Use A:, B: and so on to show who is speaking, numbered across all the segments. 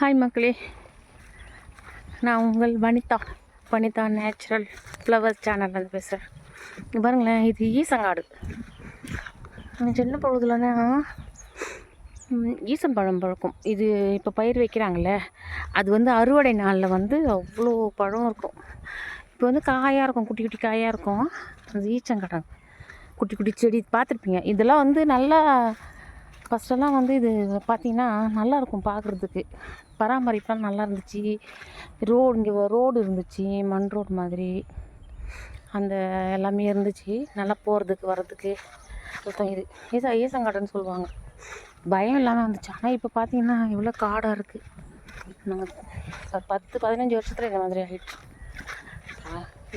A: Hi மக்களே. நான் உங்கள் வனிதா. வனிதா நேச்சுரல் ஃப்ளவர்ஸ் சேனல்லேருந்து பேசுகிறேன் பாருங்களேன் இது ஈசங்காடு. நான் சின்ன பொழுதுலன்னா ஈசம் பழம் பழக்கும். இது இப்போ பயிர் வைக்கிறாங்கல்ல அது வந்து அறுவடை நாளில் வந்து அவ்வளோ பழம் இருக்கும். இப்போ வந்து காயாக இருக்கும் குட்டி குட்டி காயாக இருக்கும். அது ஈச்சங்கடம் குட்டி குட்டி செடி பார்த்துருப்பீங்க. இதெல்லாம் வந்து நல்லா ஃபஸ்ட்டெல்லாம் வந்து இது பார்த்திங்கன்னா நல்லா இருக்கும் பார்க்குறதுக்கு. பராமரிப்பெல்லாம் நல்லா இருந்துச்சு ரோடு இங்கே ரோடு இருந்துச்சு மண் ரோடு மாதிரி. அந்த எல்லாமே இருந்துச்சு. நல்லா போகிறதுக்கு வர்றதுக்கு. சுத்தம் இது ஈசா ஈசங்காடுன்னு சொல்லுவாங்க. பயம் இல்லாமல் இருந்துச்சு ஆனால் இப்போ பார்த்தீங்கன்னா இவ்வளோ காடாக இருக்குது நாங்கள் பத்து பதினஞ்சு வருஷத்தில் இந்த மாதிரி ஆகிடுச்சு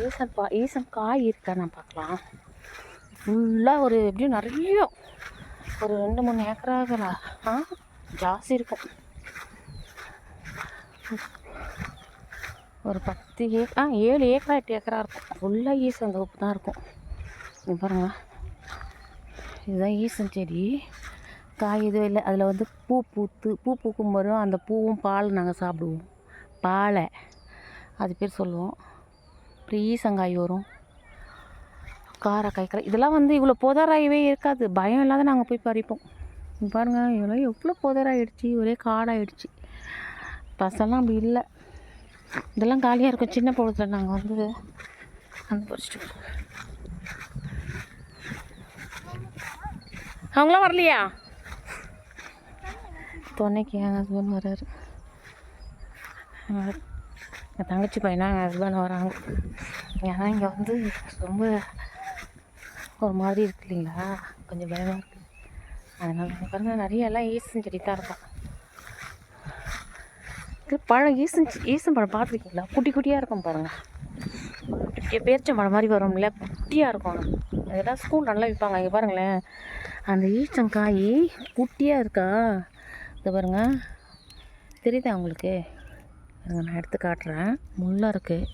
A: ஈசன் பா ஈசன் காய் இருக்கா? நான் பார்க்கலாம். ஃபுல்லாக ஒரு எப்படியும் நிறைய ஒரு ரெண்டு மூணு ஏக்கராக ஆ ஜாஸ்தி இருக்கும். ஒரு பத்து ஏக் ஆ ஏழு ஏக்கரா எட்டு ஏக்கரா இருக்கும். ஃபுல்லாக ஈசன் தோப்பு தான் இருக்கும். இது பாருங்க. இதுதான் ஈசன் செடி. காய் எதுவும் இல்லை. அதில் வந்து பூ பூத்து பூ பூக்கும் வரும் அந்த பூவும் பால் நாங்கள் சாப்பிடுவோம். பாலை. அது பேர் சொல்லுவோம். அப்புறம் ஈசங்காய் வரும். காரை கரை. இதெல்லாம் வந்து இவ்வளோ புதராகவே இருக்காது. பயம் இல்லாத நாங்கள் போய் பறிப்போம். பாருங்கள் பாருங்க இவ்வளோ எவ்வளோ புதராகிடுச்சு ஒரே காடாகிடுச்சு பசெல்லாம் அப்படி இல்லை. இதெல்லாம் காலியாக இருக்கும். சின்ன பொழுதுல நாங்கள் வந்து அந்த பறிச்சிட்டு அவங்களாம் வரலையா? துணைக்கு என் ஹஸ்பண்ட் வர்றாரு என் தங்கச்சி பையனா என் ஹஸ்பண்ட் வராங்க. ஏன்னா இங்கே வந்து ரொம்ப ஒரு மாதிரி இருக்கு இல்லைங்களா? கொஞ்சம் பயமாக இருக்குது அதனால் இங்க பாருங்க நிறைய எல்லாம் ஈசன் செடி தான் இருக்கும். இது பழம் ஈசன் செ- ஈசன் பழம் பார்த்துருக்கீங்களா? குட்டி குட்டியாக இருக்கும் பாருங்கள் குட்டி பேரிச்சம் பழம் மாதிரி வரும்ல குட்டியாக இருக்கும். அதெல்லாம் ஸ்கூல் நல்லா விற்பாங்க இங்கே பாருங்களேன். அந்த ஈச்சங்காய் குட்டியாக இருக்கா? இதை பாருங்க. தெரியுதா உங்களுக்கு? நான் எடுத்து காட்டுறேன். முள்ளாக இருக்குது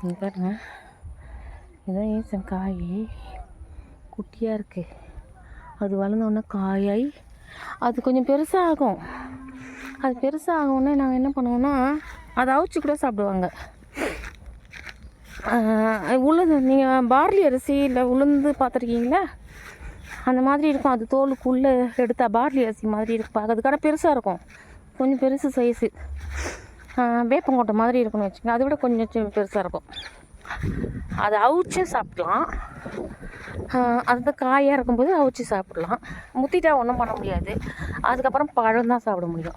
A: இங்க பாருங்க. இதான் ஈசன் காய் குட்டியாக இருக்குது அது வளர்ந்தோடனே காயாய் அது கொஞ்சம் பெருசாக ஆகும் அது பெருசாக ஆகும்னே நாங்கள் என்ன பண்ணுவோம்னா அதை அவிச்சு கூட சாப்பிடுவாங்க. உளுந்து நீங்கள் பார்லி அரிசி இல்லை உளுந்து பார்த்துருக்கீங்களா? அந்த மாதிரி இருக்கும். அது தோலுக்குள்ளே எடுத்தால் பார்லி அரிசி மாதிரி இருக்கும். பார்க்கறதுக்கு பெருசாக இருக்கும். கொஞ்சம் பெருசு சைஸு வேப்பங்கொட்டை மாதிரி இருக்குன்னு வச்சுக்கோங்க. அதை விட கொஞ்சம் பெருசாக இருக்கும். அதை அவிச்சு சாப்பிடலாம். ஆஹ் அது காயாக இருக்கும்போது அவிச்சு சாப்பிடலாம். முத்திட்டா ஒன்றும் பண்ண முடியாது. அதுக்கப்புறம் பழம் தான் சாப்பிட முடியும்.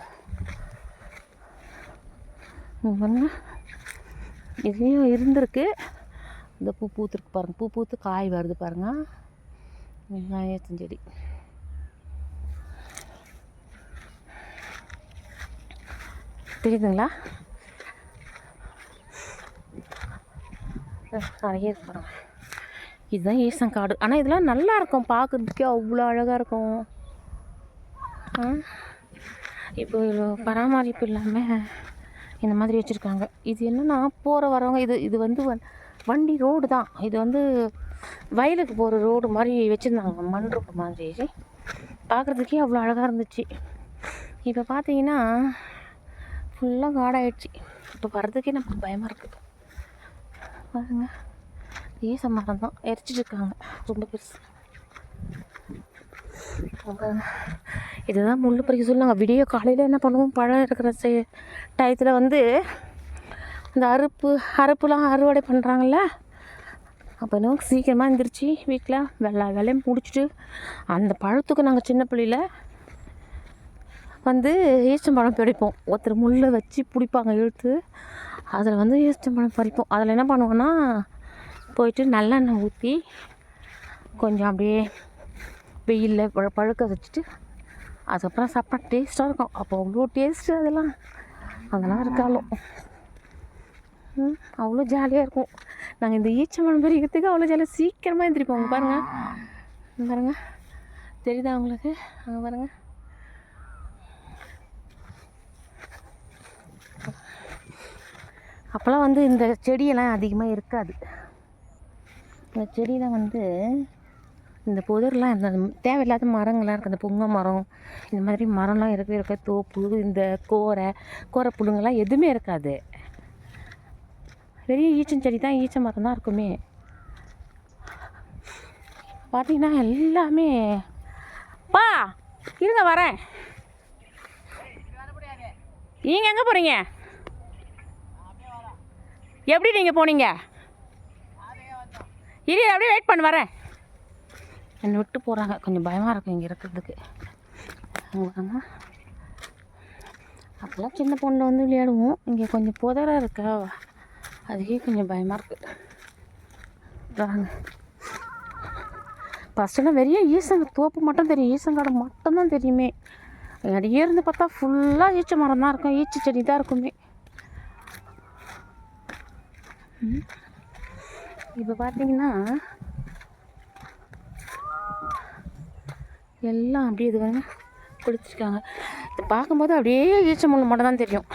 A: இங்க பாருங்க. இதுலேயும் இருந்திருக்கு. இந்த பூ பூத்துருக்கு பாருங்கள் பூ பூத்து காய் வருது பாருங்கள் வெங்காயத்தின் செடி தெரியுதுங்களா? நிறைய இருக்கு பாருங்க. இதுதான் ஈசன் காடு. ஆனால் இதெல்லாம் நல்லா இருக்கும் பார்க்குறதுக்கே. அவ்வளோ அழகாக இருக்கும். இப்போ இவ்வளோ பராமரிப்பு இல்லாமல் இந்த மாதிரி வச்சுருக்காங்க. இது என்னென்னா போகிற வரவங்க இது இது வந்து வண்டி ரோடு தான். இது வந்து வயலுக்கு போகிற ரோடு மாதிரி வச்சுருந்தாங்க. மண் ரோடு மாதிரி. பார்க்குறதுக்கே அவ்வளோ அழகாக இருந்துச்சு. இப்போ பார்த்தீங்கன்னா ஃபுல்லாக காடாயிடுச்சு. இப்போ வர்றதுக்கே நமக்கு பயமாக இருக்குது பாருங்க. ஈச மரம் தான் எரிச்சிட்ருக்காங்க. ரொம்ப பெருசு. ரொம்ப இதுதான் முள் பறிக்க சொல்லுவாங்க. விடிய காலையில் என்ன பண்ணுவோம்? பழம் இருக்கிற சே டயத்தில் வந்து இந்த அறுப்பு அறுப்புலாம் அறுவடை பண்ணுறாங்கல்ல அப்போ இன்னும் சீக்கிரமாக எழுந்திரிச்சு வீட்டில் வெள்ளா வேலையும் முடிச்சுட்டு அந்த பழத்துக்கு நாங்கள் சின்ன பிள்ளையில வந்து ஈச்சம்பழம் பிடிப்போம். ஒருத்தர் முள்ளை வச்சு பிடிப்பாங்க இழுத்து. அதில் வந்து ஈச்சம்பழம் பறிப்போம் அதில் என்ன பண்ணுவோன்னா போயிட்டு நல்லெண்ணெய் ஊற்றி கொஞ்சம் அப்படியே வெயிலில் பழ பழுக்க வச்சுட்டு அதுக்கப்புறம் சாப்பிட்டா டேஸ்ட்டாக இருக்கும். அப்போ அவ்வளோ டேஸ்ட்டு அதெல்லாம் அதெல்லாம் இருக்காலும் அவ்வளோ ஜாலியாக இருக்கும். நாங்கள் இந்த ஈச்சம்பழம் பறிக்கிறதுக்கு அவ்வளோ ஜாலியாக சீக்கிரமாக எழுந்திரிப்போம் அங்கே பாருங்கள் தெரியுதா உங்களுக்கு? அங்கே பாருங்கள் அப்போல்லாம் வந்து இந்த செடியெல்லாம் அதிகமாக இருக்காது. இந்த செடியில் வந்து இந்த புதர்லாம் இந்த தேவையில்லாத மரங்கள்லாம் இருக்குது இந்த புங்க மரம் இந்த மாதிரி மரம்லாம் இருக்க இருக்க தோப்பு இந்த கோரை கோரை புழுங்கெல்லாம் எதுவுமே இருக்காது. பெரிய ஈச்சஞ்செடி தான் ஈச்ச மரம் தான் இருக்குமே. பார்த்தீங்கன்னா எல்லாமே பா இருங்க வரேன். நீங்கள் எங்கே போகிறீங்க எப்படி நீங்கள் போனீங்க? இரு அப்படியே வெயிட் பண்ண வரேன். என்னை விட்டு போகிறாங்க கொஞ்சம் பயமாக இருக்கும் இங்கே இருக்கிறதுக்கு. வாங்க. அப்போல்லாம் சின்ன பொண்ணு வந்து விளையாடுவோம். இங்கே கொஞ்சம் புதராக இருக்கா? அதுக்கே கொஞ்சம் பயமாக இருக்குது வாங்க. ஃபஸ்ட்டுலாம் வெறிய ஈசங்க தோப்பு மட்டும் தெரியும். ஈசங்காடு மட்டும்தான் தெரியுமே. அடியே இருந்து பார்த்தா ஃபுல்லாக ஈச்ச மரம் தான் இருக்கும். ஈச்ச செடி தான் இருக்குமே. இப்போ பார்த்தீங்கன்னா எல்லாம் அப்படியே இது வந்து குளிச்சிருக்காங்க. இதை பார்க்கும்போது அப்படியே ஈச்ச முள் மட்டும் தான் தெரியும்.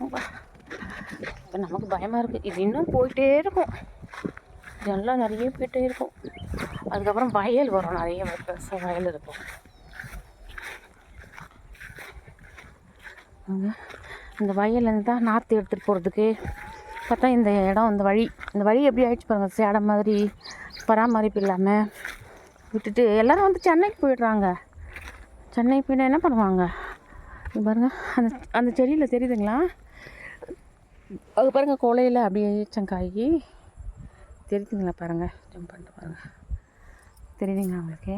A: இப்போ நமக்கு பயமாக இருக்குது இது இன்னும் போயிட்டே இருக்கும். இதெல்லாம் நிறைய போயிட்டே இருக்கும். அதுக்கப்புறம் வயல் வரும். நிறைய பெருசாக வயல் இருக்கும். அந்த வயலில் வயல்லேருந்து தான் நாற்று எடுத்துகிட்டு போகிறதுக்கு பார்த்தா இந்த இடம் இந்த வழி இந்த வழி எப்படி ஆயிடுச்சு பாருங்க சேடை மாதிரி பராமரிப்பு இல்லாமல் விட்டுட்டு எல்லாரும் வந்து சென்னைக்கு போயிடுறாங்க. சென்னை போயிட்டா என்ன பண்ணுவாங்க? பாருங்கள் அந்த அந்த செடியில் தெரியுதுங்களா? அது பாருங்கள் கொலையில் அப்படியே ஈச்சங்காய் தெரியுதுங்களா பாருங்க ஜம்ப் பண்ணிட்டு பாருங்கள் தெரியுதுங்களா உங்களுக்கு?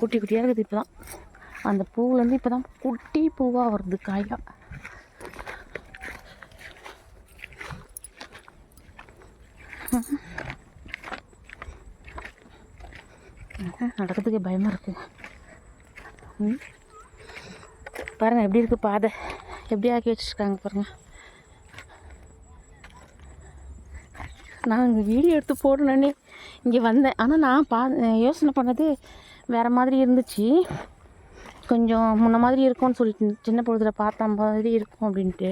A: குட்டி குட்டியாக இருக்குது இப்போ தான் அந்த பூவுலேருந்து இப்போ தான் குட்டி பூவாக வருது காயா. நடக்கிறதுக்கே பயமாக இருக்குது பாருங்கள் எப்படி இருக்குது பாதை. எப்படி ஆக்கி வச்சுருக்காங்க பாருங்கள் நான் இங்கே வீடியோ எடுத்து போடணுன்னே இங்கே வந்தேன். ஆனால் நான் பா யோசனை பண்ணது வேறு மாதிரி இருந்துச்சு. கொஞ்சம் முன்ன மாதிரி இருக்கும்னு சொல்லிட்டு சின்ன பொழுதுல பார்த்த மாதிரி இருக்கும் அப்படின்ட்டு.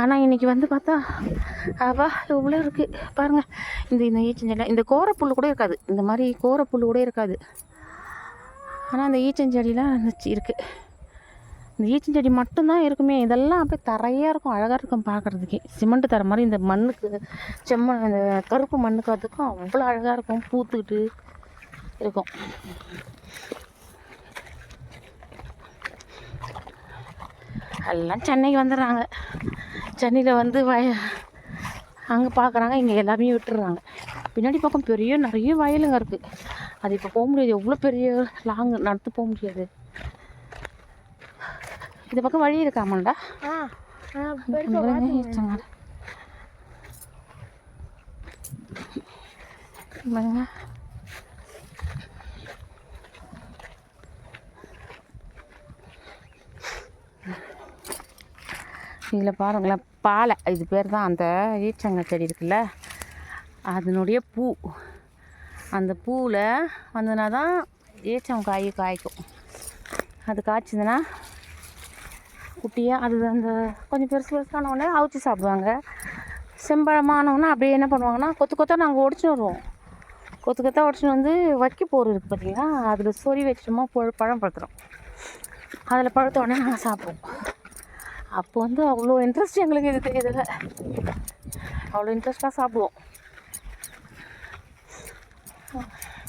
A: ஆனால் இன்றைக்கி வந்து பார்த்தா அவா இவ்வளோ இருக்குது பாருங்கள் இந்த இந்த ஈச்சஞ்செடி இந்த கோரப்புல் கூட இருக்காது. இந்த மாதிரி கோரப்புல் கூட இருக்காது. ஆனால் அந்த ஈச்சஞ்செடிலாம் இருந்துச்சு இருக்குது இந்த ஈச்சஞ்செடி மட்டும்தான் இருக்குமே. இதெல்லாம் அப்படியே தரையாக இருக்கும் அழகாக இருக்கும் பார்க்குறதுக்கே. சிமெண்ட் தர மாதிரி இந்த மண்ணுக்கு செம்மண் இந்த கருப்பு மண்ணுக்கு அதுக்கும் அவ்வளோ அழகாக இருக்கும். பூத்துக்கிட்டு இருக்கும். எல்லாம் சென்னைக்கு வந்துடுறாங்க. சென்னையில் வந்து வய அங்கே பார்க்குறாங்க இங்கே எல்லாமே விட்டுடுறாங்க. பின்னாடி பக்கம் பெரிய நிறைய வயலுங்க இருக்குது அது இப்போ போக முடியாது. எவ்வளோ பெரிய லாங் நடந்து போக முடியாது. இந்த பக்கம் வழி பாருங்க, இதில் பாருங்களேன் பாலை. இது பேர் தான் அந்த ஈச்சங்க செடி இருக்குல்ல அதனுடைய பூ. அந்த பூவில் வந்ததுனா தான் ஈச்சம் காய் காய்க்கும். அது காய்ச்சதுன்னா குட்டியாக அது அந்த கொஞ்சம் பெருசு பெருசானவுடனே அவிச்சு சாப்பிடுவாங்க. செம்பழமானவுடனே அப்படியே என்ன பண்ணுவாங்கன்னா கொத்து கொத்தாக நாங்கள் உடச்சின்னு வருவோம். கொத்து கொத்தாக உடச்சின்னு வந்து வைக்க போர் இருக்குது பார்த்தீங்களா அதில் சொறி வச்சிட்டோமா பொ பழம் படுத்துகிறோம் அதில் பழுத்த உடனே நாங்கள் சாப்பிடுவோம். அப்போ வந்து அவ்வளோ இன்ட்ரெஸ்ட் எங்களுக்கு இது இதில் அவ்வளோ இன்ட்ரெஸ்ட்டாக சாப்பிடுவோம்.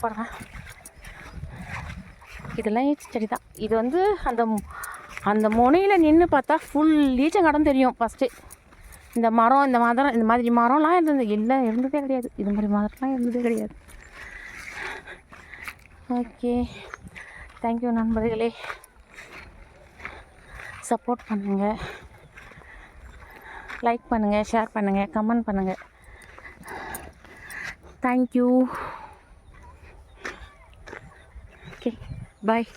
A: பாருங்க. இதெல்லாம் ஈச்ச செடி தான் இது வந்து அந்த அந்த முனையில் நின்று பார்த்தா ஃபுல் ஈச்சங்கடம் தெரியும் ஃபஸ்ட்டு இந்த மரம் இந்த மரம் இந்த மாதிரி மரம்லாம் இருந்தது. இல்லை இருந்ததே கிடையாது. இது மாதிரி மரம்லாம் இருந்ததே கிடையாது. ஓகே தேங்க்யூ நண்பர்களே. சப்போர்ட் பண்ணுங்கள் லைக் பண்ணுங்கள் ஷேர் பண்ணுங்கள் கமெண்ட் பண்ணுங்கள் தேங்க்யூ ஓகே பாய்